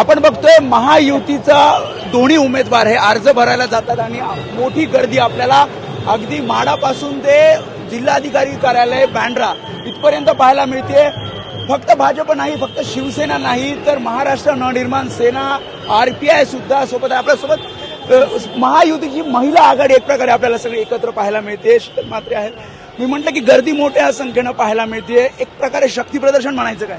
आपण बघतोय महायुतीचा दोन्ही उमेदवार हे अर्ज भरायला जातात आणि मोठी गर्दी आपल्याला अगदी माडापासून ते जिल्हाधिकारी कार्यालय बँड्रा इथपर्यंत पाहायला मिळते. फक्त भाजप नाही फक्त शिवसेना नाही तर महाराष्ट्र नवनिर्माण सेना आरपीआय सुद्धा सोबत आहे. आपल्यासोबत महायुतीची महिला आघाडी एक प्रकारे आपल्याला सगळे एकत्र पाहायला मिळते. शीतल मात्रे आहेत. मी म्हटलं की गर्दी मोठ्या संख्येनं पाहायला मिळते. एक प्रकारे शक्ती प्रदर्शन म्हणायचं काय?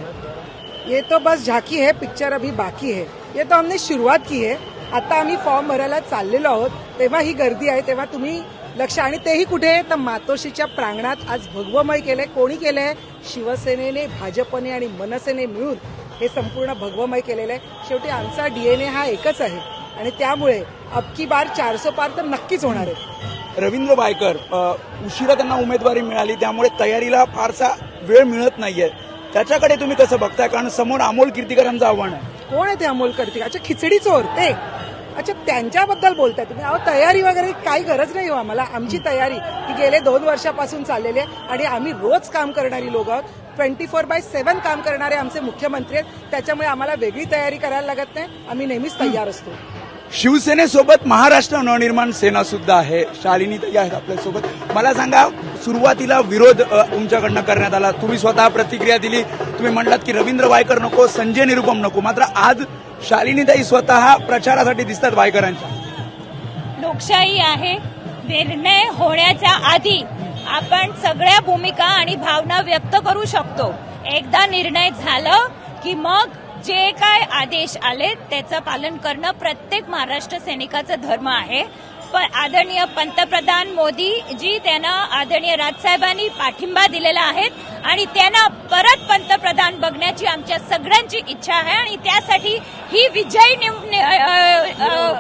ये तो बस झाकी है पिक्चर अभी बाकी है। ये तो हमने सुरुवात की है। आता आम्ही फॉर्म भरायला चाललेलो आहोत तेव्हा ही गर्दी आहे तेव्हा तुम्ही लक्ष आणि तेही कुठे तर मातोश्रीच्या प्रांगणात आज भगवमय केलंय. कोणी केलंय? शिवसेनेने भाजपने आणि मनसेने मिळून हे संपूर्ण भगवमय केलेलं आहे. शेवटी आमचा डीएनए हा एकच आहे. आणि त्यामुळे अबकी बार चारसो पार तर नक्कीच होणार आहे. रवींद्र बायकर उशिरा त्यांना उमेदवारी मिळाली त्यामुळे तयारीला फारसा वेळ मिळत नाहीये. त्याच्याकडे तुम्ही कसं बघताय? कारण समोर अमोल कीर्तीकरांचं आव्हान आहे. कोण आहे ते अमोल करते अच्छा खिचडी चोर ते. अच्छा त्यांच्याबद्दल बोलताय तुम्ही. अहो तयारी वगैरे काही गरज नाही हो आम्हाला. आमची तयारी ही गेले दोन वर्षापासून चाललेली आहे आणि आम्ही रोज काम करणारी लोक आहोत. ट्वेंटी फोर बाय सेव्हन काम करणारे आमचे मुख्यमंत्री आहेत. त्याच्यामुळे आम्हाला वेगळी तयारी करायला लागत नाही. आम्ही नेहमीच तयार असतो. शिवसेनेसोबत महाराष्ट्र नवनिर्माण सेना सुद्धा आहे. शालिनी ताई आहेत आपल्यासोबत. मला सांगा सुरुवातीला विरोध तुमच्याकडनं करण्यात आला. तुम्ही स्वतः प्रतिक्रिया दिली. तुम्ही म्हणलात की रवींद्र वायकर नको संजय निरुपम नको. मात्र आज शालिनीताई स्वतः प्रचारासाठी दिसतात वायकरांच्या. लोकशाही आहे. निर्णय होण्याच्या आधी आपण सगळ्या भूमिका आणि भावना व्यक्त करू शकतो. एकदा निर्णय झालं की मग जे काय आदेश आले त्याचं पालन करणं प्रत्येक महाराष्ट्र सैनिकाचा धर्म आहे. पण आदरणीय पंतप्रधान मोदी जी त्यांना आदरणीय राजसाहेबांनी पाठिंबा दिलेला आहे आणि त्यांना परत पंतप्रधान बघण्याची आमच्या सगळ्यांची इच्छा आहे आणि त्यासाठी ही विजयी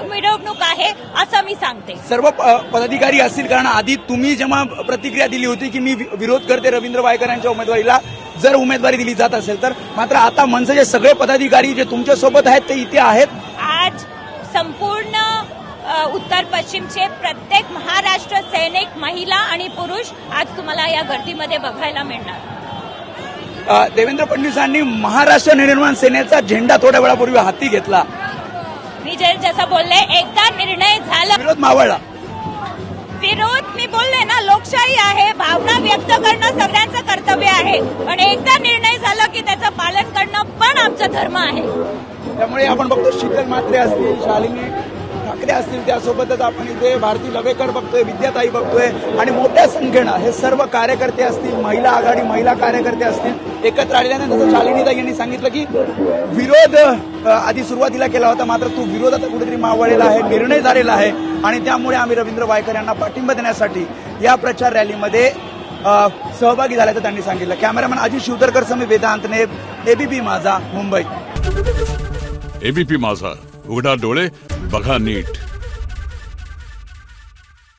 मिरवणूक आहे असं मी सांगते. सर्व प- पदाधिकारी असतील कारण आधी तुम्ही जेव्हा प्रतिक्रिया दिली होती की मी वि- विरोध करते रवींद्र वायकर यांच्या उमेदवारीला जर उमेदवारी दिली जात असेल तर. मात्र आता मनसेचे सगळे पदाधिकारी जे तुमच्यासोबत आहेत ते इथे आहेत. आज संपूर्ण उत्तर पश्चिमचे प्रत्येक महाराष्ट्र सैनिक महिला आणि पुरुष आज तुम्हाला या गर्दीमध्ये बघायला मिळणार. देवेंद्र फडणवीसांनी महाराष्ट्र निर्माण सेनेचा झेंडा थोड्या वेळापूर्वी हाती घेतला. मी जे जसं बोलले एकदा निर्णय झाला. विरोध मावळला. विरोध मी बोलले ना व्यक्त करणं सगळ्यांचं कर्तव्य आहे. पण एकदा निर्णय झाला की त्याचं पालन करणं पण आमचा धर्म आहे. त्यामुळे आपण बघतो शीतल मात्रे असतील शालिनी ठाकरे असतील त्यासोबतच आपण इथे भारती लवेकर बघतोय विद्याताई बघतोय आणि मोठ्या संख्येनं हे सर्व कार्यकर्ते असतील महिला आघाडी महिला कार्यकर्ते असतील एकत्र आलेल्याने जसं शालिनीताई यांनी सांगितलं की विरोध आधी सुरुवातीला केला होता मात्र तो विरोध आता कुठेतरी मावळलेला आहे निर्णय झालेला आहे. आणि त्यामुळे आम्ही रवींद्र वायकर यांना पाठिंबा देण्यासाठी या प्रचार रॅलीमध्ये सहभागी झाल्याचं त्यांनी सांगितलं. कॅमेरामॅन अजित शिवतरकर समी वेदांतने एबीपी माझा मुंबई. एबीपी माझा उघडा डोळे बघा नीट.